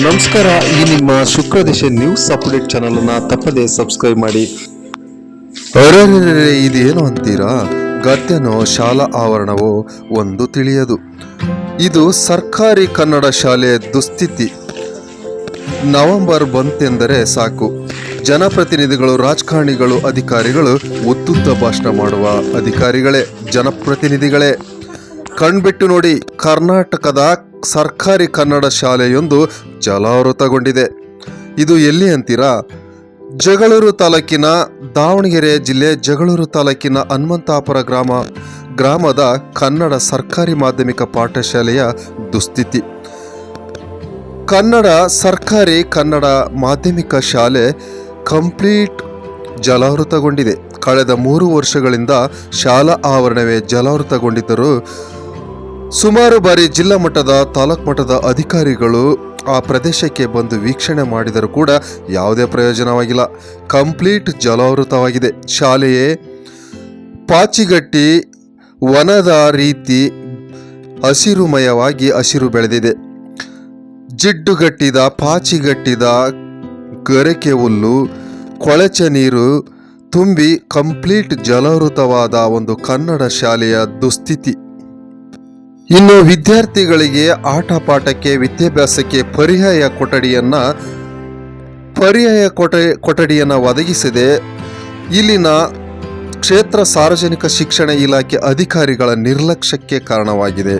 ನಮಸ್ಕಾರ, ಈ ನಿಮ್ಮ Shukra Dishe news update channel ಅನ್ನ ತಪ್ಪದೆ ಸಬ್ಸ್ಕ್ರೈಬ್ ಮಾಡಿ. ಇದೇನು ಅಂತೀರಾ? ಗದ್ಯನೋ ಶಾಲಾ ಆವರಣವೋ ಒಂದು ತಿಳಿಯದು. ಇದು ಸರ್ಕಾರಿ ಕನ್ನಡ ಶಾಲೆಯ ದುಸ್ಥಿತಿ. ನವೆಂಬರ್ ಬಂತೆಂದರೆ ಸಾಕು. ಜನಪ್ರತಿನಿಧಿಗಳು, ರಾಜಕಾರಣಿಗಳು, ಅಧಿಕಾರಿಗಳು ಉತ್ತುತ್ತ ಭಾಷಣ ಮಾಡುವ ಅಧಿಕಾರಿಗಳೇ, ಜನಪ್ರತಿನಿಧಿಗಳೇ. ಕಣ್ಬಿಟ್ಟು ನೋಡಿ, ಕರ್ನಾಟಕದ ಸರ್ಕಾರಿ ಕನ್ನಡ ಶಾಲೆಯೊಂದು ಜಲಾವೃತಗೊಂಡಿದೆ. ಇದು ಎಲ್ಲಿ ಅಂತೀರಾ? ಜಗಳೂರು ತಾಲೂಕಿನ ದಾವಣಗೆರೆ ಜಿಲ್ಲೆ ಜಗಳೂರು ತಾಲೂಕಿನ ಹನುಮಂತಾಪುರ ಗ್ರಾಮ. ಗ್ರಾಮದ ಕನ್ನಡ ಸರ್ಕಾರಿ ಮಾಧ್ಯಮಿಕ ಪಾಠಶಾಲೆಯ ದುಸ್ಥಿತಿ. ಕನ್ನಡ ಸರ್ಕಾರಿ ಕನ್ನಡ ಮಾಧ್ಯಮಿಕ ಶಾಲೆ ಕಂಪ್ಲೀಟ್ ಜಲಾವೃತಗೊಂಡಿದೆ. ಕಳೆದ ಮೂರು ವರ್ಷಗಳಿಂದ ಶಾಲಾ ಆವರಣವೇ ಜಲಾವೃತಗೊಂಡಿದ್ದರೂ ಸುಮಾರು ಬಾರಿ ಜಿಲ್ಲಾ ಮಟ್ಟದ, ತಾಲೂಕು ಮಟ್ಟದ ಅಧಿಕಾರಿಗಳು ಆ ಪ್ರದೇಶಕ್ಕೆ ಬಂದು ವೀಕ್ಷಣೆ ಮಾಡಿದರೂ ಕೂಡ ಯಾವುದೇ ಪ್ರಯೋಜನವಾಗಿಲ್ಲ. ಕಂಪ್ಲೀಟ್ ಜಲಾವೃತವಾಗಿದೆ. ಶಾಲೆಯೇ ಪಾಚಿಗಟ್ಟಿ ವನದ ರೀತಿ ಹಸಿರುಮಯವಾಗಿ ಹಸಿರು ಬೆಳೆದಿದೆ. ಜಿಡ್ಡುಗಟ್ಟಿದ, ಪಾಚಿಗಟ್ಟಿದ ಗರಕೆ ಹುಲ್ಲು, ಕೊಳಚೆ ನೀರು ತುಂಬಿ ಕಂಪ್ಲೀಟ್ ಜಲಾವೃತವಾದ ಒಂದು ಕನ್ನಡ ಶಾಲೆಯ ದುಸ್ಥಿತಿ. ಇನ್ನು ವಿದ್ಯಾರ್ಥಿಗಳಿಗೆ ಆಟ ಪಾಠಕ್ಕೆ ವಿದ್ಯಾಭ್ಯಾಸಕ್ಕೆ ಪರ್ಯಾಯ ಕೊಠಡಿಯನ್ನ, ಪರ್ಯಾಯ ಕೊಠ, ಕೊಠಡಿಯನ್ನು ಒದಗಿಸಿದೆ. ಇಲ್ಲಿನ ಕ್ಷೇತ್ರ ಸಾರ್ವಜನಿಕ ಶಿಕ್ಷಣ ಇಲಾಖೆ ಅಧಿಕಾರಿಗಳ ನಿರ್ಲಕ್ಷ್ಯಕ್ಕೆ ಕಾರಣವಾಗಿದೆ.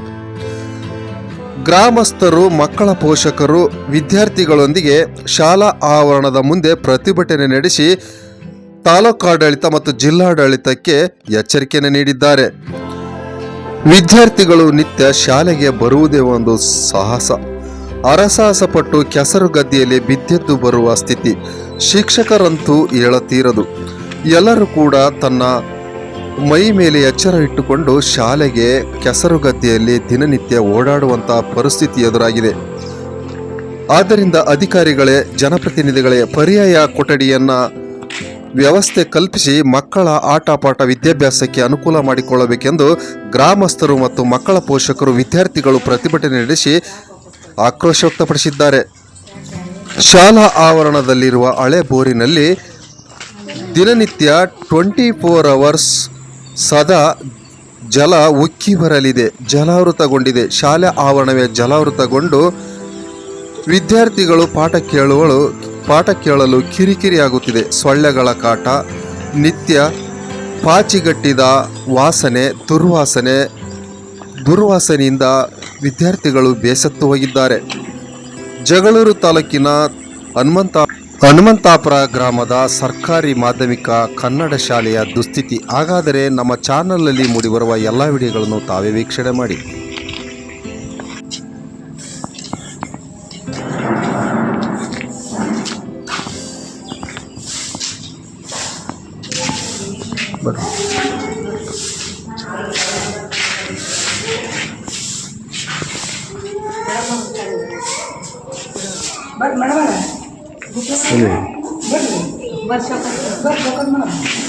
ಗ್ರಾಮಸ್ಥರು, ಮಕ್ಕಳ ಪೋಷಕರು, ವಿದ್ಯಾರ್ಥಿಗಳೊಂದಿಗೆ ಶಾಲಾ ಆವರಣದ ಮುಂದೆ ಪ್ರತಿಭಟನೆ ನಡೆಸಿ ತಾಲೂಕಾಡಳಿತ ಮತ್ತು ಜಿಲ್ಲಾಡಳಿತಕ್ಕೆ ಎಚ್ಚರಿಕೆಯನ್ನು ನೀಡಿದ್ದಾರೆ. ವಿದ್ಯಾರ್ಥಿಗಳು ನಿತ್ಯ ಶಾಲೆಗೆ ಬರುವುದೇ ಒಂದು ಸಾಹಸ. ಅರಸಾಹಸ ಪಟ್ಟು ಕೆಸರು ಗದ್ದೆಯಲ್ಲಿ ಬಿದ್ದೆದ್ದು ಬರುವ ಸ್ಥಿತಿ ಶಿಕ್ಷಕರಂತೂ ಹೇಳತೀರದು. ಎಲ್ಲರೂ ಕೂಡ ತನ್ನ ಮೈ ಮೇಲೆ ಎಚ್ಚರ ಇಟ್ಟುಕೊಂಡು ಶಾಲೆಗೆ ಕೆಸರು ಗದ್ದೆಯಲ್ಲಿ ದಿನನಿತ್ಯ ಓಡಾಡುವಂತಹ ಪರಿಸ್ಥಿತಿ ಎದುರಾಗಿದೆ. ಆದ್ದರಿಂದ ಅಧಿಕಾರಿಗಳೇ, ಜನಪ್ರತಿನಿಧಿಗಳೇ, ಪರ್ಯಾಯ ಕೊಠಡಿಯನ್ನ ವ್ಯವಸ್ಥೆ ಕಲ್ಪಿಸಿ ಮಕ್ಕಳ ಆಟಪಾಠ ವಿದ್ಯಾಭ್ಯಾಸಕ್ಕೆ ಅನುಕೂಲ ಮಾಡಿಕೊಳ್ಳಬೇಕೆಂದು ಗ್ರಾಮಸ್ಥರು ಮತ್ತು ಮಕ್ಕಳ ಪೋಷಕರು ವಿದ್ಯಾರ್ಥಿಗಳು ಪ್ರತಿಭಟನೆ ನಡೆಸಿ ಆಕ್ರೋಶ ವ್ಯಕ್ತಪಡಿಸಿದ್ದಾರೆ. ಶಾಲಾ ಆವರಣದಲ್ಲಿರುವ ಹಳೆ ಬೋರಿನಲ್ಲಿ ದಿನನಿತ್ಯ ಟ್ವೆಂಟಿ ಫೋರ್ ಅವರ್ಸ್ ಸದಾ ಜಲ ಉಕ್ಕಿ ಬರಲಿದೆ. ಜಲಾವೃತಗೊಂಡಿದೆ. ಶಾಲೆ ಆವರಣವೇ ಜಲಾವೃತಗೊಂಡು ವಿದ್ಯಾರ್ಥಿಗಳು ಪಾಠ ಕೇಳುವಳು ಪಾಠ ಕೇಳಲು ಕಿರಿಕಿರಿ ಆಗುತ್ತಿದೆ ಸೊಳ್ಳೆಗಳ ಕಾಟ, ನಿತ್ಯ ಪಾಚಿಗಟ್ಟಿದ ವಾಸನೆ, ದುರ್ವಾಸನೆ, ದುರ್ವಾಸನೆಯಿಂದ ವಿದ್ಯಾರ್ಥಿಗಳು ಬೇಸತ್ತು ಹೋಗಿದ್ದಾರೆ. ಜಗಳೂರು ತಾಲೂಕಿನ ಹನುಮಂತ, ಹನುಮಂತಾಪುರ ಗ್ರಾಮದ ಸರ್ಕಾರಿ ಮಾಧ್ಯಮಿಕ ಕನ್ನಡ ಶಾಲೆಯ ದುಸ್ಥಿತಿ. ಹಾಗಾದರೆ ನಮ್ಮ ಚಾನಲಲ್ಲಿ ಮೂಡಿಬರುವ ಎಲ್ಲ ವಿಡಿಯೋಗಳನ್ನು ತಾವೇ ವೀಕ್ಷಣೆ ಮಾಡಿ.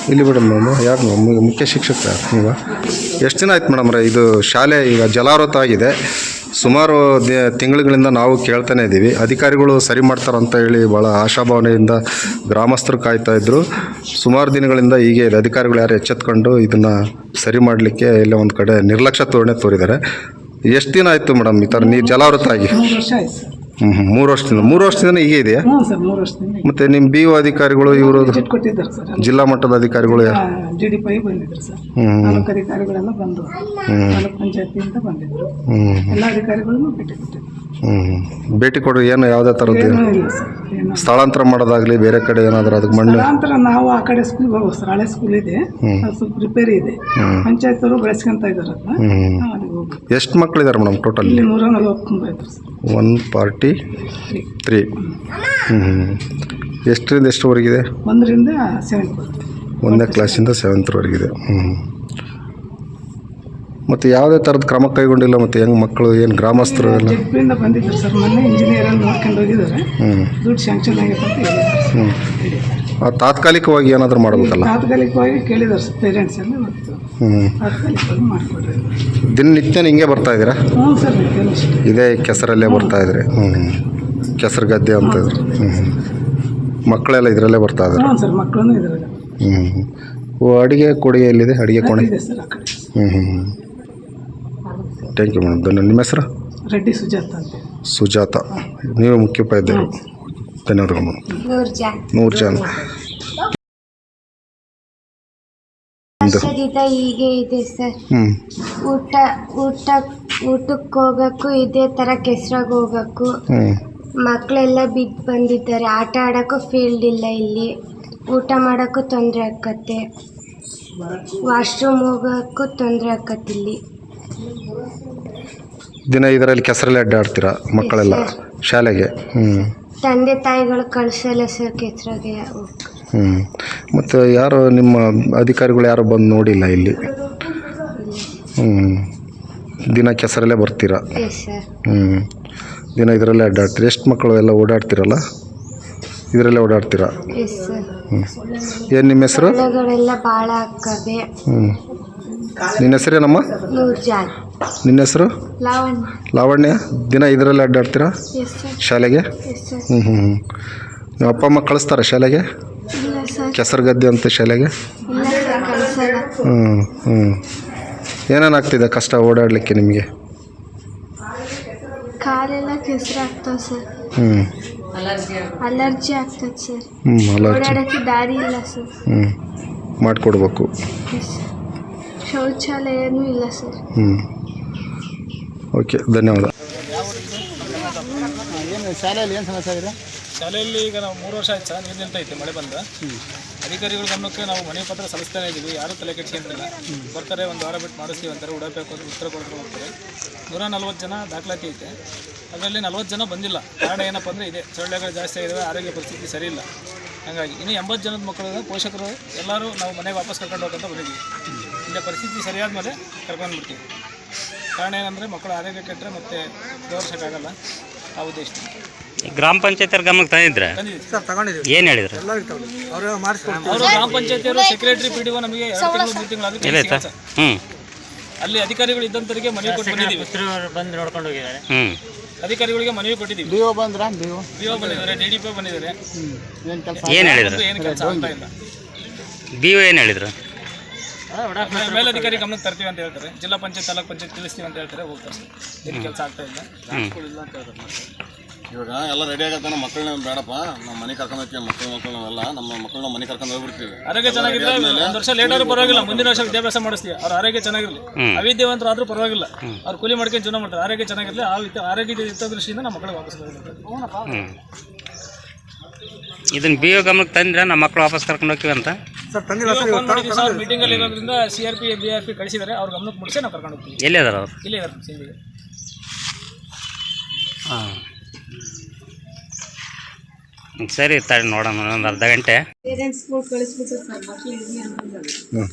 ಇಲ್ಲಿ. ಮೇಡಮ್. ನಾನು ಯಾರು ನಮ್ಮ ಮುಖ್ಯ ಶಿಕ್ಷಕ ನೀವು? ಎಷ್ಟು ದಿನ ಆಯ್ತು ಮೇಡಮ್ರೆ ಇದು ಶಾಲೆ ಈಗ ಜಲಾವೃತ ಆಗಿದೆ. ಸುಮಾರು ದಿ- ತಿಂಗಳುಗಳಿಂದ ನಾವು ಕೇಳ್ತಾನೆ ಇದ್ದೀವಿ ಅಧಿಕಾರಿಗಳು ಸರಿ ಮಾಡ್ತಾರಂತ ಹೇಳಿ ಭಾಳ ಆಶಾಭಾವನೆಯಿಂದ ಗ್ರಾಮಸ್ಥರು ಕಾಯ್ತಾ ಇದ್ರು. ಸುಮಾರು ದಿನಗಳಿಂದ ಹೀಗೆ ಇದೆ. ಅಧಿಕಾರಿಗಳು ಯಾರು ಎಚ್ಚೆತ್ಕೊಂಡು ಇದನ್ನು ಸರಿ ಮಾಡಲಿಕ್ಕೆ ಇಲ್ಲ ಒಂದು ಕಡೆ ನಿರ್ಲಕ್ಷ್ಯ ತೋರಣೆ ತೋರಿದ್ದಾರೆ. ಎಷ್ಟು ದಿನ ಆಯಿತು ಮೇಡಮ್ ಈ ಥರ ನೀರು ಜಲಾವೃತ ಆಗಿ? ಮೂರು ವರ್ಷದಿಂದ ಮೂರು ವರ್ಷದಿಂದ ಹೀಗೆ ಇದೆಯಾ? ಹ್ಞೂ ಸರ್ ಮೂರು ವರ್ಷದಿಂದ ಮತ್ತು ನಿಮ್ಮ ಬಿ ಒ ಅಧಿಕಾರಿಗಳು ಇವರು ವಿಸಿಟ್ ಕೊಟ್ಟಿದ್ದಾರೆ ಸರ್ ಜಿಲ್ಲಾ ಮಟ್ಟದ ಅಧಿಕಾರಿಗಳು ಯಾ- ಜಿ ಡಿ ಪೈ ಬಂದಿದ್ರು ಸರ್. ಹ್ಮ್. ತಾಲೂಕು ಅಧಿಕಾರಿಗಳೆಲ್ಲ ಬಂದು ತಾಲೂಕ್ ಪಂಚಾಯತಿಯಿಂದ ಬಂದಿದ್ರು ಎಲ್ಲ ಅಧಿಕಾರಿಗಳನ್ನು ಭೇಟಿ ಕೊಟ್ಟಿದ್ರು. ಹ್ಞೂ ಭೇಟಿ ಕೊಡಿ ಏನು ಯಾವುದೇ ಥರದ್ದು ಏನೂ ಇಲ್ಲ ಸರ್ ಏನು ಸ್ಥಳಾಂತರ ಮಾಡೋದಾಗಲಿ ಬೇರೆ ಕಡೆ ಏನಾದರೂ ಅದಕ್ಕೆ ಮಣ್ಣು? ಸ್ಥಳಾಂತರ ನಾವು ಆ ಕಡೆ ಸ್ಕೂಲ್ ಸರ್ ಹಳೆ ಸ್ಕೂಲ್ ಇದೆ. ಅದು ಸ್ವಲ್ಪ ರಿಪೇರಿ ಇದೆ. ಪಂಚಾಯತ್ ಅವರು ಬೆಳೆಸ್ಕೊಂತ ಇದ್ದಾರೆ ಅದನ್ನ. ಹ್ಞೂ ನಾವು ಅಲ್ಲಿಗೆ ಹೋಗ್ಬೇಕು. ಎಷ್ಟು ಮಕ್ಕಳಿದ್ದಾರೆ ಮೇಡಮ್ ಟೋಟಲ್ ಇಲ್ಲಿ ನೂರ ಸರ್. ಒನ್ ಪಾರ್ಟಿ ತ್ರೀ ಹ್ಞೂ ಎಷ್ಟರಿಂದ ಎಷ್ಟುವರೆಗಿದೆ ಒಂದರಿಂದ ಸೆವೆಂತ್ ಒಂದನೇ ಕ್ಲಾಸಿಂದ ಸೆವೆಂತ್ವರೆಗಿದೆ ಹ್ಞೂ ಮತ್ತು ಯಾವುದೇ ಥರದ ಕ್ರಮ ಕೈಗೊಂಡಿಲ್ಲ ಮತ್ತು ಹೆಂಗೆ ಮಕ್ಕಳು ಏನು ಗ್ರಾಮಸ್ಥರು ಎಲ್ಲ? ಜೆಡ್ಪಿಯಿಂದ ಬಂದಿದ್ರು ಸರ್. ಮೊನ್ನೆ ಇಂಜಿನಿಯರ್ ಅನ್ನು ನೋಡ್ಕೊಂಡು ಹೋಗಿದ್ದಾರೆ. ಹ್ಞೂ ದುಡ್ಡು ಶಾಂಕ್ಷನ್ ಆಗೈತೆ ಅಂತ ಹೇಳಿದ್ದಾರೆ. ಹ್ಞೂ ಆ, ತಾತ್ಕಾಲಿಕವಾಗಿ ಏನಾದರೂ ಮಾಡಬೇಕಲ್ಲ? ತಾತ್ಕಾಲಿಕವಾಗಿ ಕೇಳಿದ್ದಾರೆ ಸರ್ ಪೇರೆಂಟ್ಸ್ ಎಲ್ಲ ಇವತ್ತು ಹ್ಞೂ ತಾತ್ಕಾಲಿಕವಾಗಿ ಮಾಡಿಕೊಡ್ರಿ ದಿನನಿತ್ಯ ಹಿಂಗೆ ಬರ್ತಾ ಇದೀರಾ ಹ್ಞೂ ಸರ್ ನಿತ್ಯನೂ ಅಷ್ಟೇ ಇದೇ ಕೆಸರಲ್ಲೇ ಬರ್ತಾ ಇದ್ರಿ. ಹ್ಞೂ ಕೆಸರು ಗದ್ದೆ ಅಂತ ಹ್ಞೂ ಮಕ್ಕಳೆಲ್ಲ ಇದರಲ್ಲೇ ಬರ್ತಾ ಇದ್ದಾರೆ. ಹ್ಮ್ ಸರ್ ಮಕ್ಕಳೂ ಇದ್ರಲ್ಲಿ. ಹ್ಞೂ ಓ ಅಡುಗೆ ಕೊಡುಗೆ ಎಲ್ಲಿದೆ? ಅಡುಗೆ ಕೋಣೆ? ಇದೆ ಸರ್ ಆ ಕಡೆ. ಹ್ಞೂ ಹ್ಞೂ ಥ್ಯಾಂಕ್ ಯು ಮೇಡಮ್ ಧನ್ಯ ನಿಮ್ಮ ಹೆಸರು? ರೆಡ್ಡಿ ಸುಜಾತ ಅಂತ. ಸುಜಾತ. ನೀವೇ ಮುಖ್ಯೋಪಾಧ್ಯಾಯರು ಧನ್ಯವಾದಗಳು ಮೇಡಮ್ ನೂರು ಜನ ವರ್ಷದಿಂದ ಹೀಗೆ ಇದೆ ಸರ್. ಹ್ಞೂ ಊಟ ಊಟ ಊಟಕ್ಕೆ ಹೋಗಕ್ಕೂ ಇದೇ ಥರ ಕೆಸ್ರಾಗ ಹೋಗಕ್ಕೂ ಹ್ಞೂ ಮಕ್ಕಳೆಲ್ಲ ಬಿದ್ದು ಬಂದಿದ್ದಾರೆ. ಆಟ ಆಡೋಕ್ಕೂ ಫೀಲ್ಡ್ ಇಲ್ಲ ಇಲ್ಲಿ. ಊಟ ಮಾಡೋಕ್ಕೂ ತೊಂದರೆ ಆಕತ್ತೆ. ವಾಶ್ರೂಮ್ ಹೋಗೋಕ್ಕೂ ತೊಂದರೆ ಆಕತ್ತೆ ಇಲ್ಲಿ. ದಿನ ಇದರಲ್ಲಿ ಕೆಸರಲ್ಲಿ ಅಡ್ಡಾಡ್ತೀರಾ ಮಕ್ಕಳೆಲ್ಲ ಶಾಲೆಗೆ? ಹ್ಞೂ ತಂದೆ ತಾಯಿಗಳು ಕಳಿಸಲ್ಲ ಸರ್ ಕೆಸರಾಗೆ. ಹ್ಞೂ ಮತ್ತು ಯಾರು ನಿಮ್ಮ ಅಧಿಕಾರಿಗಳು ಯಾರು ಬಂದು ನೋಡಿಲ್ಲ ಇಲ್ಲಿ? ಹ್ಞೂ ದಿನ ಕೆಸರಲ್ಲೇ ಬರ್ತೀರಾ? ಸರ್. ಹ್ಞೂ ದಿನ ಇದರಲ್ಲೇ ಅಡ್ಡಾಡ್ತೀರಿ? ಎಷ್ಟು ಮಕ್ಕಳು ಎಲ್ಲ ಓಡಾಡ್ತೀರಲ್ಲ? ಇದರಲ್ಲೇ ಓಡಾಡ್ತೀರಾ? ಸರ್. ಏನು ನಿಮ್ಮ ಹೆಸರು? ಭಾಳ ಹ್ಞೂ ನಿನ್ನ ಹೆಸರೇನಮ್ಮ? ನಿನ್ನ ಹೆಸರು? ಲಾವಣ್ಯ. ದಿನ ಇದರಲ್ಲಿ ಅಡ್ಡಾಡ್ತೀರಾ? ಶಾಲೆಗೆ? ಹ್ಞೂ ಹ್ಞೂ ಹ್ಞೂ ನಿಮ್ಮ ಅಪ್ಪ ಅಮ್ಮ ಕಳಿಸ್ತಾರೆ ಶಾಲೆಗೆ? ಇಲ್ಲ ಸರ್ ಕೆಸರು ಗದ್ದೆ ಅಂತ ಶಾಲೆಗೆ? ಹ್ಞೂ ಹ್ಞೂ ಏನೇನಾಗ್ತಿದೆ ಕಷ್ಟ ಓಡಾಡಲಿಕ್ಕೆ ನಿಮಗೆ? ಕಾಲೆಲ್ಲ ಕೆಸರು ಆಗ್ತಾವ ಸರ್ ಹ್ಞೂ ಅಲರ್ಜಿ ಆಗ್ತದೆ ಸರ್ ಹ್ಞೂ ಅಲರ್ಜಿ ಓಡಾಡಕ್ಕೆ ದಾರಿ ಇಲ್ಲ ಸರ್ ಹ್ಞೂ ಮಾಡಿಕೊಡ್ಬೇಕು. ಶೌಚಾಲಯನೂ ಇಲ್ಲ ಸರ್ ಹ್ಞೂ ಓಕೆ ಧನ್ಯವಾದ. ಶಾಲೆಯಲ್ಲಿ ಏನು ಸಮಸ್ಯೆ ಆಗಿದೆ? ಶಾಲೆಯಲ್ಲಿ ಈಗ ನಾವು ಮೂರು ವರ್ಷ ಆಯ್ತು ನೀರು ನಿಂತೈತೆ ಮಳೆ ಬಂದ. ಅಧಿಕಾರಿಗಳು ಗಮನಕ್ಕೆ ನಾವು ಮನೆ ಪತ್ರ ಸಲ್ಲಿಸ್ತಾನೆ ಇದ್ದೀವಿ ಯಾರೂ ತಲೆ ಕೆಡ್ಸ್ಕೊಂತಿಲ್ಲ ಬರ್ತಾರೆ ಒಂದು ವಾರ ಬಿಟ್ಟು ಮಾಡಿಸ್ತೀವಿ ಅಂತಾರೆ ಉಡಬೇಕು ಅಂತ ಉತ್ತರ ಕೊಡ್ತಾರೆ ಹೋಗ್ತಾರೆ. ನೂರ ನಲ್ವತ್ತು ಜನ ದಾಖಲಾತಿ ಐತೆ. ಅದರಲ್ಲಿ ನಲ್ವತ್ತು ಜನ ಬಂದಿಲ್ಲ. ಕಾರಣ ಏನಪ್ಪ ಅಂದರೆ ಇದೆ ಸೊಳ್ಳೆಗಳು ಜಾಸ್ತಿ ಆಗಿದಾವೆ ಆರೋಗ್ಯ ಪರಿಸ್ಥಿತಿ ಸರಿ ಇಲ್ಲ. ಹಾಗಾಗಿ ಇನ್ನು ಎಂಬತ್ತು ಜನದ ಮಕ್ಕಳು ಪೋಷಕರು ಎಲ್ಲರೂ ನಾವು ಮನೆಗೆ ವಾಪಸ್ ಕರ್ಕೊಂಡು ಹೋಗಂತ ಬಂದಿದ್ದೀವಿ. ಇಲ್ಲ ಪರಿಸ್ಥಿತಿ ಸರಿಯಾದ ಮೇಲೆ ಕರ್ಕೊಂಡು ಬಿಡ್ತೀವಿ ಕಾರಣ ಏನಂದರೆ ಮಕ್ಕಳು ಆರೋಗ್ಯ ಕೆಟ್ಟರೆ ಮತ್ತೆ ಸುಧಾರಿಸೋಕ್ಕಾಗಲ್ಲ ಆ ಉದ್ದೇಶ. ಗ್ರಾಮ ಪಂಚಾಯತ್ ಗಮನಕ್ಕೆ ತಂದಿದ್ರೆ? ಏನ್ ಏನು ಹೇಳಿದ್ರು? ಅವರು ಗ್ರಾಮ ಪಂಚಾಯತಿಯವರು ಸೆಕ್ರೆಟರಿ ಪಿ ಡಿ ಒ ನಮಗೆ ಎರಡು ತಿಂಗಳು ಮೂರು ತಿಂಗಳು ಇಲ್ಲ ಸರ್ ಹ್ಞೂ ಅಲ್ಲಿ ಅಧಿಕಾರಿಗಳು ಇದ್ದಂತರಿಗೆ ಮನವಿ ಕೊಟ್ಟಿದ್ದೀವಿ ಬಂದು ನೋಡ್ಕೊಂಡು ಹೋಗಿದ್ದಾರೆ. ಹ್ಞೂ ಅಧಿಕಾರಿಗಳಿಗೆ ಮನವಿ ಕೊಟ್ಟಿದ್ದೀವಿ. ಬಿ ಒ ಬಂದಿದ್ದಾರೆ ಡಿ ಡಿ ಪಿ ಬಂದಿದ್ದಾರೆ. ಏನು ಹೇಳಿದ್ರು? ಏನು ಕೆಲಸ ಆಗ್ತಾ ಇಲ್ಲ. ಬಿ ಒ ಏನು ಹೇಳಿದ್ರು? ಮೇಲಧಿಕಾರಿ ಗಮನಕ್ಕೆ ತರ್ತೀವಿ ಅಂತ ಹೇಳ್ತಾರೆ. ಜಿಲ್ಲಾ ಪಂಚಾಯತ್ ತಾಲೂಕ್ ಪಂಚಾಯತ್ ತಿಳಿಸ್ತೀವಿ ಅಂತ ಹೇಳ್ತಾರೆ ಹೋಗ್ತಾರೆ. ಏನು ಕೆಲಸ ಆಗ್ತಾ ಇಲ್ಲ. ಇವಾಗ ಎಲ್ಲ ರೆಡಿ ಆಗತ್ತಾನ ಮಕ್ಕಳನ್ನ ಬೇಡಪ್ಪ ನಮ್ಮ ಮನೆ ಕರ್ಕೊಂಡು ಹೋಗ್ತೀವಿ ಮಕ್ಕಳು ಮಕ್ಕಳು ಎಲ್ಲ ನಮ್ಮ ಮಕ್ಕಳನ್ನ ಮನೆ ಕರ್ಕೊಂಡು ಹೋಗ್ಬಿಡ್ತೀವಿ. ಆರೋಗ್ಯ ಚೆನ್ನಾಗಿದ್ರೆ ಒಂದು ವರ್ಷ ಲೇಟ್ ಆದ್ರೂ ಪರವಾಗಿಲ್ಲ ಮುಂದಿನ ವರ್ಷ ವಿದ್ಯಾಭ್ಯಾಸ ಮಾಡಿಸ್ತೀವಿ. ಅವ್ರ ಆರೋಗ್ಯ ಚೆನ್ನಾಗಿರಲಿ. ಅವಿದ್ಯಾವಂತರು ಆದ್ರೂ ಪರವಾಗಿಲ್ಲ. ಅವ್ರು ಕೂಲಿ ಮಾಡ್ಕೊಂಡು ಜೀವನ ಮಾಡ್ತಾರೆ. ಆರೋಗ್ಯ ಚೆನ್ನಾಗಿರಲಿ ಆ ವಿದ್ಯ- ಆರೋಗ್ಯ ದೃಷ್ಟಿಯಿಂದ ನಮ್ಮ ಮಕ್ಕಳು ವಾಪಸ್ ಇದನ್ನ ಬಿ ಗಮನಕ್ಕೆ ತಂದ್ರೆ ನಮ್ಮ ಮಕ್ಕಳು ವಾಪಸ್ ಕರ್ಕೊಂಡು ಹೋಗ್ತೀವಿ ಅಂತ? ಫೋನ್ ಮಾಡಿದ್ವಿ ಸರ್ ಮೀಟಿಂಗ್ ಅಲ್ಲಿ ಇರೋದ್ರಿಂದ C R P B R P ಕಳಿಸಿದ್ದಾರೆ. ಅವ್ರ ಗಮನಕ್ಕೆ ಮುಡಿಸಿ ನಾವು ಕರ್ಕೊಂಡು ಹೋಗ್ತೀವಿ. ಎಲ್ಲಿ ಅದಾರ ಅವ್ರು? ಇಲ್ಲೇ ಇದ್ದಾರೆ ಸಿಂಧಿಗೆ ಹಾಂ. ಸರಿ ತಡಿ ನೋಡೋಣ ಒಂದು ಅರ್ಧ ಗಂಟೆ. ಪೇರೆಂಟ್ಸ್ ಕಳಿಸ್ಬಿಟ್ಟು ಸರ್ ಮಕ್ಕಳಿಗೆ ಹ್ಞೂ